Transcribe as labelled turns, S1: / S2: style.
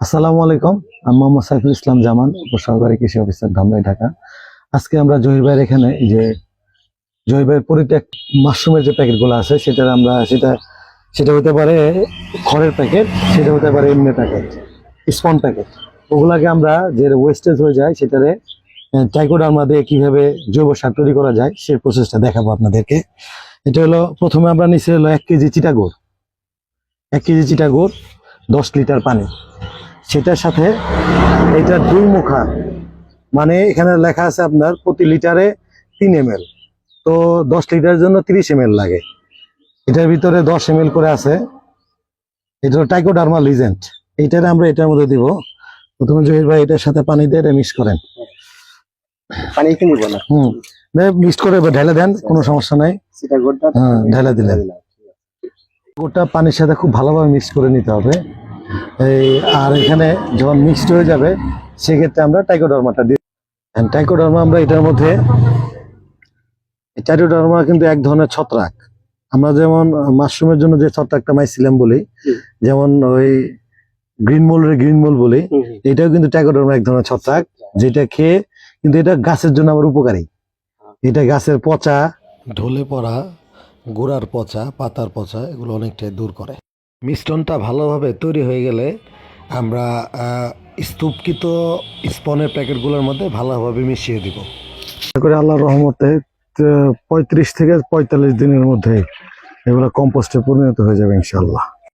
S1: আসসালামু আলাইকুম। আমি মোহাম্মদ সাইফুল ইসলাম জামান উপসহকারী কৃষি অফিসার ধামরাই, ঢাকা। আজকে আমরা জহির ভাইয়ের এখানে যে, জহির ভাইয়ের পরিত্যাগ মাশরুমের যে প্যাকেটগুলো আছে, সেটার আমরা, সেটা সেটা হতে পারে খড়ের প্যাকেট, সেটা হতে পারে এমনি প্যাকেট, স্পন প্যাকেট। ওগুলাকে আমরা যে ওয়েস্টেজ হয়ে যায়, সেটারে টাইকোডার্মা দিয়ে কীভাবে জৈব সার তৈরি করা যায় সেই প্রসেসটা দেখাবো আপনাদেরকে। এটা হলো, প্রথমে আমরা নিচে হলো এক কেজি চিটা গুড় এক কেজি চিটা গুড় দশ লিটার পানি। সেটার সাথে এটা দুই মুখা মানে এখানে লেখা আছে আপনার প্রতি লিটারে তিন এম তো দশ লিটারের জন্য তিরিশ এম লাগে। এটার ভিতরে দশ এম করে আছে। এটা হলো টাইকোডার্মা লিজেন্ট এইটারে আমরা এটার মধ্যে দিব। প্রথমে জহির ভাই এটার সাথে পানি দিয়ে মিক্স করেন।
S2: পানি কি নিব না?
S1: হুম। মিক্স করে ঢেলে দেন কোনো সমস্যা নাই।
S2: সেটা
S1: হ্যাঁ ঢেলে দিলেন। গোটা পানির সাথে খুব ভালোভাবে মিক্স করে নিতে হবে। এই আর এখানে যখন মিক্সড হয়ে যাবে সেক্ষেত্রে আমরা টাইকোডার্মাটা দিই টাইকোডার্মা আমরা এটার মধ্যে এই টাইকোডার্মা কিন্তু এক ধরনের ছত্রাক। আমরা যেমন মাশরুমের জন্য যে ছত্রাকটা মাইছিলাম বলি যেমন ওই গ্রিন মোলের গ্রিন মোল বলি এটাও কিন্তু টাইকোডার্মা এক ধরনের ছত্রাক যেটা খেয়ে কিন্তু এটা গাছের জন্য আবার উপকারী। এটা গাছের পচা ঢলে পড়া গোড়ার পচা পাতার পচা এগুলো অনেকটাই দূর করে। মিশ্রণটা ভালোভাবে তৈরি হয়ে গেলে আমরা স্তূপকৃত স্পনের প্যাকেটগুলোর মধ্যে ভালোভাবে মিশিয়ে দিব। করে আল্লাহর রহমতে পঁয়ত্রিশ থেকে পঁয়তাল্লিশ দিনের মধ্যে এগুলো কম্পোস্টে পরিণত হয়ে যাবে ইনশাল্লাহ